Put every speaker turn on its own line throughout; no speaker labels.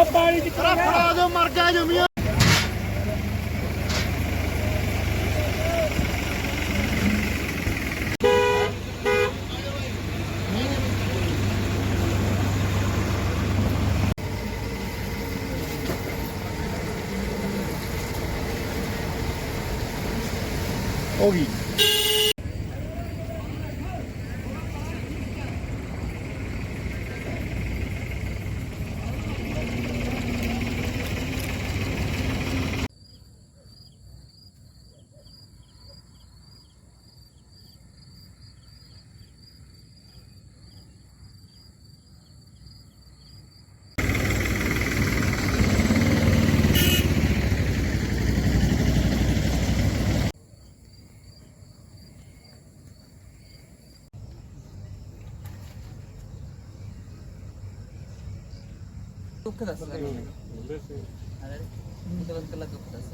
ਉਹ ਪਾਣੀ ਚ
ਫੜਾ ਜੋ ਮਰ ਗਿਆ ਜਮੀਆਂ ਹੋ ਗਈ
ਦੱਸ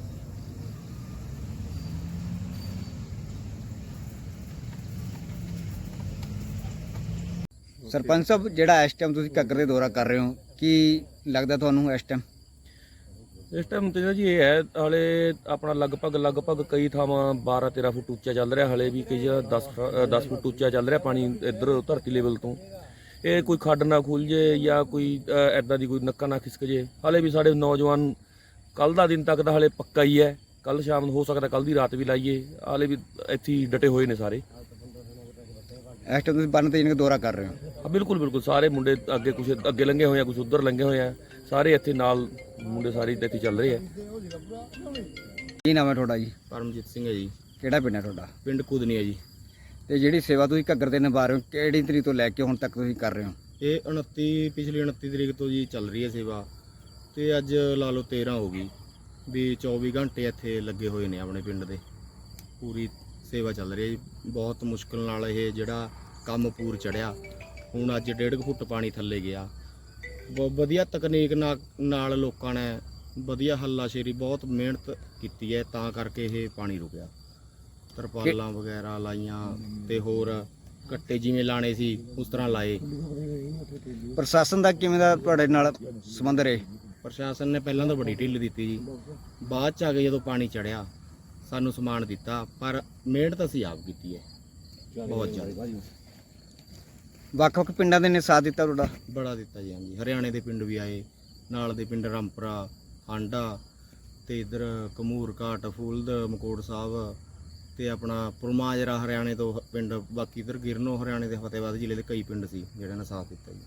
ਸਰਪੰਚ ਸਾਹਿਬ ਜਿਹੜਾ ਇਸ ਟਾਈਮ ਤੁਸੀਂ ਘੱਗਰ ਦੇ ਦੌਰਾ ਕਰ ਰਹੇ ਹੋ ਕੀ ਲੱਗਦਾ ਤੁਹਾਨੂੰ ਇਸ ਟਾਈਮ
ਇਸ ਟਾਈਮ ਤੇ ਜੀ ਇਹ ਹੈ ਹਲੇ ਆਪਣਾ ਲਗਭਗ ਲਗਭਗ ਕਈ ਥਾਵਾਂ 12 13 ਫੁੱਟ ਉੱਚਾ ਚੱਲ ਰਿਹਾ ਹਲੇ ਵੀ ਕਈ ਜਗ੍ਹਾ 10 ਫ- 10 ਫੁੱਟ ਉੱਚਾ ਚੱਲ ਰਿਹਾ ਪਾਣੀ ਇੱਧਰ ਧਰਤੀ ਲੈਵਲ ਤੋਂ। ਇਹ ਕੋਈ ਖੱਡ ਨਾ ਖੁੱਲ ਜੇ ਜਾਂ ਕੋਈ ਐਦਾਂ ਦੀ ਕੋਈ ਨੱਕਾ ਨਾ ਖਿਸਕ ਜੇ। ਹਲੇ ਵੀ ਸਾਡੇ ਨੌਜਵਾਨ ਕੱਲ ਦਾ ਦਿਨ ਤੱਕ ਤਾਂ ਹਲੇ ਪੱਕਾ ਹੀ ਹੈ। ਕੱਲ ਸ਼ਾਮ ਨੂੰ ਹੋ ਸਕਦਾ ਕੱਲ ਦੀ ਰਾਤ ਵੀ ਲਾਈਏ। ਹਲੇ ਵੀ ਇੱਥੇ ਡਟੇ ਹੋਏ ਨੇ ਸਾਰੇ।
ਇਸ ਟਾਈਮ ਤੁਸੀਂ ਬੰਨ ਤੇ ਜਿਹਨੇ ਦੌਰਾ ਕਰ ਰਹੇ ਹੋ?
ਹਾਂ ਬਿਲਕੁਲ ਬਿਲਕੁਲ। ਸਾਰੇ ਮੁੰਡੇ ਅੱਗੇ ਕੁਝ ਅੱਗੇ ਲੰਘੇ ਹੋਏ ਆ ਕੁਝ ਉੱਧਰ ਲੰਘੇ ਹੋਏ ਆ। ਸਾਰੇ ਇੱਥੇ ਨਾਲ ਮੁੰਡੇ ਸਾਰੇ ਇੱਥੇ ਚੱਲ ਰਹੇ ਆ।
ਕੀ ਨਾਮ ਹੈ ਤੁਹਾਡਾ ਜੀ?
ਪਰਮਜੀਤ ਸਿੰਘ ਹੈ ਜੀ।
ਕਿਹੜਾ ਪਿੰਡ ਹੈ ਤੁਹਾਡਾ?
ਪਿੰਡ ਕੁਦਨੀ ਹੈ ਜੀ।
ਤੇ ਜਿਹੜੀ ਸੇਵਾ ਤੁਸੀਂ ਘੱਗਰ ਦੇ ਨਿਭਾ ਰਹੇ ਹੋ, ਕਿਹੜੀ ਤਰੀਕ ਤੋਂ ਲੈ ਕੇ ਹੁਣ ਤੱਕ ਤੁਸੀਂ ਕਰ ਰਹੇ ਹੋ?
ਇਹ 29 ਪਿਛਲੀ 29 ਤਰੀਕ ਤੋਂ ਜੀ ਚੱਲ ਰਹੀ ਹੈ ਸੇਵਾ। ਤੇ ਅੱਜ ਲਾ ਲਓ 13 ਹੋ ਗਈ, ਵੀ 24 ਘੰਟੇ ਇੱਥੇ ਲੱਗੇ ਹੋਏ ਨੇ ਆਪਣੇ ਪਿੰਡ ਦੇ। ਪੂਰੀ ਸੇਵਾ ਚੱਲ ਰਹੀ ਹੈ ਜੀ। ਬਹੁਤ ਮੁਸ਼ਕਲ ਨਾਲ ਇਹ ਜਿਹੜਾ ਕੰਮ ਪੂਰ ਚੜਿਆ। ਹੁਣ ਅੱਜ 1.5 ਫੁੱਟ ਪਾਣੀ ਥੱਲੇ ਗਿਆ। ਵਧੀਆ ਤਕਨੀਕ ਨਾ- ਨਾਲ ਲੋਕਾਂ ਨੇ ਵਧੀਆ ਹੱਲਾਸ਼ੇਰੀ, ਬਹੁਤ ਮਿਹਨਤ ਕੀਤੀ ਹੈ, ਤਾਂ ਕਰਕੇ ਇਹ ਪਾਣੀ ਰੁਕਿਆ। ਤਰਪਾਲਾਂ ਵਗੈਰਾ ਲਾਈਆਂ ਤੇ ਹੋਰ ਕੱਟੇ ਜਿਵੇਂ ਲਾਣੇ ਸੀ ਉਸ ਤਰ੍ਹਾਂ ਲਾਏ।
ਪ੍ਰਸ਼ਾਸਨ ਦਾ ਕਿਵੇਂ ਦਾ ਤੁਹਾਡੇ ਨਾਲ ਸੰਬੰਧ ਰਹੇ?
ਪ੍ਰਸ਼ਾਸਨ ਨੇ ਪਹਿਲਾਂ ਤਾਂ ਬੜੀ ਢਿੱਲ ਦਿੱਤੀ ਜੀ। ਬਾਅਦ ਚ ਆ ਕੇ ਜਦੋਂ ਪਾਣੀ ਚੜਿਆ ਸਾਨੂੰ ਸਮਾਨ ਦਿੱਤਾ ਪਰ ਮਿਹਨਤ ਅਸੀਂ ਆਪ ਕੀਤੀ ਹੈ। ਬਹੁਤ ਜ਼ਿਆਦਾ।
ਵੱਖ-ਵੱਖ ਪਿੰਡਾਂ ਦੇ ਨੇ ਸਾਥ ਦਿੱਤਾ ਤੁਹਾਡਾ?
ਬੜਾ ਦਿੱਤਾ ਜੀ ਹਾਂਜੀ। ਹਰਿਆਣੇ ਦੇ ਪਿੰਡ ਵੀ ਆਏ ਨਾਲ ਦੇ ਪਿੰਡ ਰਾਮਪੁਰਾ ਹਾਂਡਾ ਤੇ ਇਧਰ ਕਮੂਰ ਘਾਟ ਫੂਲਦ ਮਕੋੜ ਸਾਹਿਬ ਤੇ ਆਪਣਾ ਪੁਰਮਾਜਰਾ ਹਰਿਆਣੇ ਤੋਂ ਪਿੰਡ, ਬਾਕੀ ਇਧਰ ਗਿਰਨੋ ਹਰਿਆਣੇ ਦੇ ਫਤਿਹਬਾਦ ਜ਼ਿਲ੍ਹੇ ਦੇ ਕਈ ਪਿੰਡ ਸੀ, ਜਿਹੜੇ ਨੇ ਸਾਥ ਦਿੱਤਾ ਜੀ।